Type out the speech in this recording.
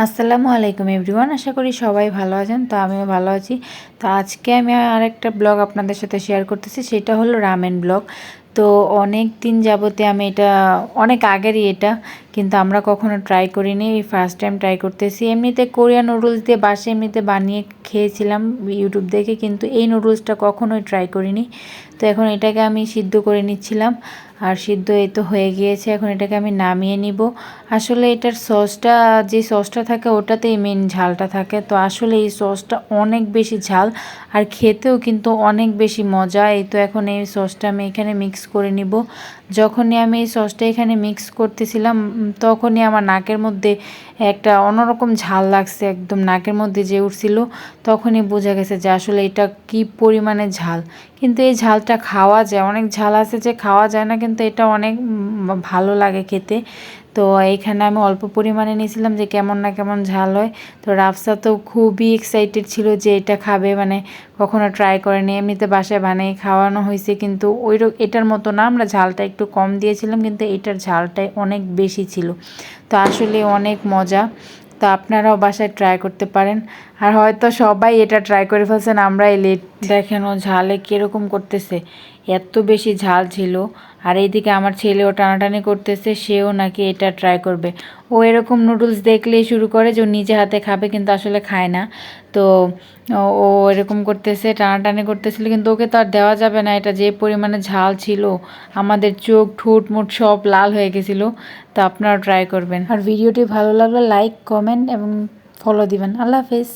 আসসালামু আলাইকুম এভরিওয়ান, আশা করি সবাই ভালো আছেন, তো আমিও ভালো আছি। তো আজকে আমি আরেকটা ব্লগ আপনাদের সাথে শেয়ার করতেছি, সেটা হলো রামেন ব্লগ। তো অনেক দিন যাবতে আমি এটা, অনেক আগেরই এটা, কিন্তু আমরা কখনো ট্রাই করিনি এই ফার্স্ট টাইম ট্রাই করতেছি। এমনিতে কোরিয়ান নুডলস দিয়ে বাসে এমনিতে বানিয়ে খেয়েছিলাম ইউটিউব দেখে, কিন্তু এই নুডলসটা কখনোই ট্রাই করিনি। তো এখন এটাকে আমি সিদ্ধ করে নিচ্ছিলাম। আর সিদ্ধ এই তো হয়ে গিয়েছে, এখন এটাকে আমি নামিয়ে নিব। আসলে এটার সসটা, যে সসটা থাকে ওটাতেই মেন ঝালটা থাকে। তো আসলে এই সসটা অনেক বেশি ঝাল আর খেতেও কিন্তু অনেক বেশি মজা। এই তো এখন এই সসটা আমি এখানে মিক্স করে নিব। যখনই আমি এই সসটা এখানে মিক্স করতেছিলাম তখনই আমার নাকের মধ্যে একটা অন্যরকম ঝাল লাগছে, একদম নাকের মধ্যে যে উঠছিল, তখনই বোঝা গেছে যে আসলে এটা কি পরিমাণে ঝাল। কিন্তু এই ঝালটা খাওয়া যায়। অনেক ঝাল আছে যে খাওয়া যায় না, কিন্তু এটা অনেক ভালো লাগে খেতে। তো এইখানে আমি অল্প পরিমাণে নিয়েছিলাম যে কেমন না কেমন ঝাল হয়। তো রাফসা তো খুবই এক্সাইটেড ছিল যে এটা খাবে মানে কখনো ট্রাই করেনি। এমনিতে বাসায় বানিয়ে খাওয়ানো হয়েছে, কিন্তু ওই এটার মতো না। আমরা ঝালটা একটু কম দিয়েছিলাম, কিন্তু এটার ঝালটাই অনেক বেশি ছিল। তো আসলে অনেক মজা। তো আপনারাও বাসায় ট্রাই করতে পারেন। আর হয়তো সবাই এটা ট্রাই করে ফেলছেন আমরা এই লেট দেখেন ও ঝালে কীরকম করতেছে। এত বেশি ঝাল ছিল। আর এইদিকে আমার ছেলেও টানাটানি করতেছে সেও নাকি এটা ট্রাই করবে। ও এরকম নুডলস দেখলেই শুরু করে যে ও নিজে হাতে খাবে কিন্তু আসলে খায় না। তো ও এরকম করতেছে টানাটানি করতেছিল কিন্তু ওকে তো আর দেওয়া যাবে না। এটা যে পরিমাণে ঝাল ছিল আমাদের চোখ ঠোঁট মুট সব লাল হয়ে গেছিল। তো আপনারাও ট্রাই করবেন। আর ভিডিওটি ভালো লাগলে লাইক কমেন্ট এবং ফলো দিবেন। আল্লাহ হাফিজ।